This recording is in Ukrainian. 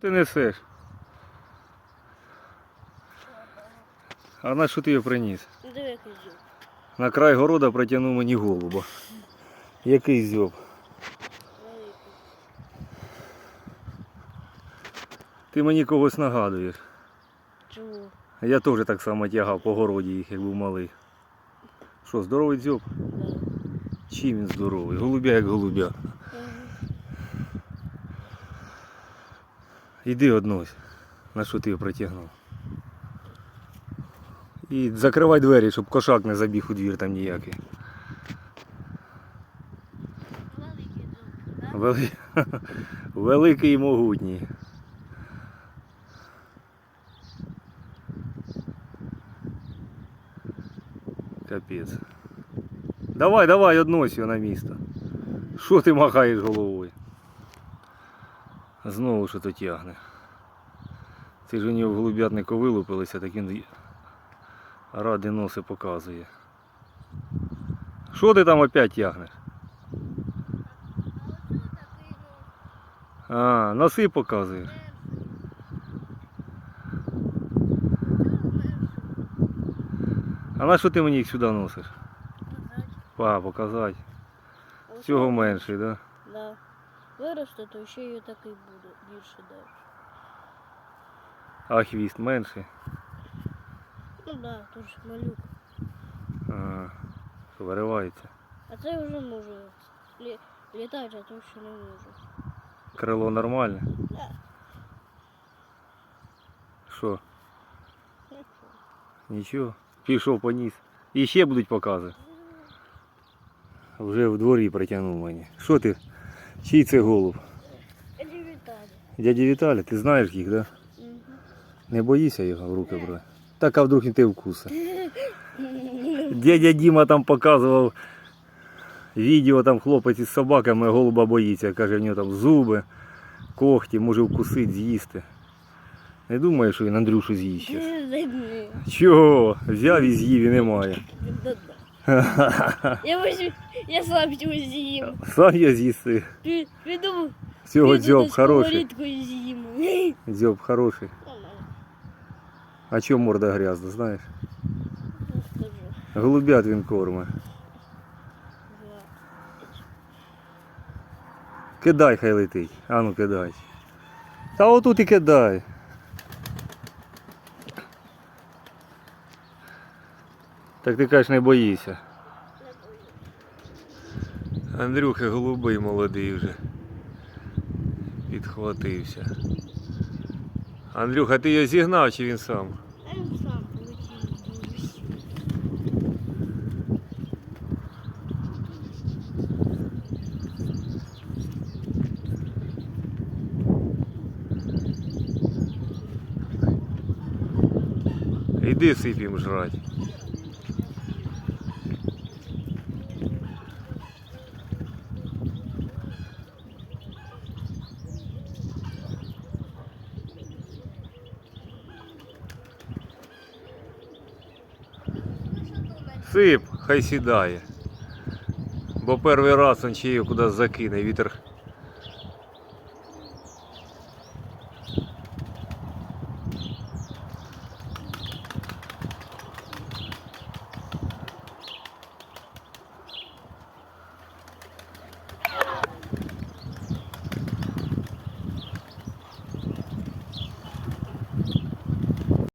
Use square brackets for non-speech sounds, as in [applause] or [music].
Ти несеш. А на що ти його приніс? Диви, зюб. На край города протягнув мені голуба. Який зьоб? Ти мені когось нагадуєш. Чому? Я теж так само тягав по городі їх, як був малий. Що, здоровий дзьоб? Да. Чим він здоровий? Голубя як голубя. Іди однось. На що ти притягнув? І закривай двері, щоб кошак не забіг у двір там ніякий. Великий. [laughs] Великий і могутній. Капець. Давай, давай, однось його на місто. Що ти махаєш головою? Знову що то тягне. Це ж у нього в голуб'ятнику вилупилися, так він ради носи показує. Що ти там опять тягнеш? А, носи показуєш. А на що ти мені їх сюди носиш? А, показати. Цього менший, да? Да. Виросте, то ще й такий буде більше даже. А хвіст менший. Ну да, тут ж малюк. Ага. Що виривається. А це вже може лі... літати, а то ще не може. Крило нормальне. Да. Що? Нічого. Пішов поніс. І ще будуть покази. Вже в дворі притягнув мені. Що ти? Чий це голуб? Іди вітати. Дяді Віталя, ти знаєш їх, да? Угу. Не боїся його в руки брати. Так, а вдруг не ти вкуса. [laughs] Дядя Діма там показував відео, там хлопець із собаками, голуба боїться. Каже, в нього там зуби, когті, може вкусити, з'їсти. Не думаю, що він Андрюшу з'їсть. Чого? Взяв і з'їв і немає. [laughs] Я возьму, я сам його з'їм. Сам я з'їсти. Пі- Піду, Цього дзьоб хороший. Дзьоб хороший. А чого морда грязна, знаєш? Голубят він корме. Кидай, хай летить. А ну кидай. Та отут і кидай. Так ти кажеш, не боїшся. Андрюха голубий молодий вже. Підхватився. Андрюха, ти його зігнав чи він сам? Він сам полетів. Іди сип їм жрать. Сип, хай сідає. Бо перший раз він ще куди закине, вітер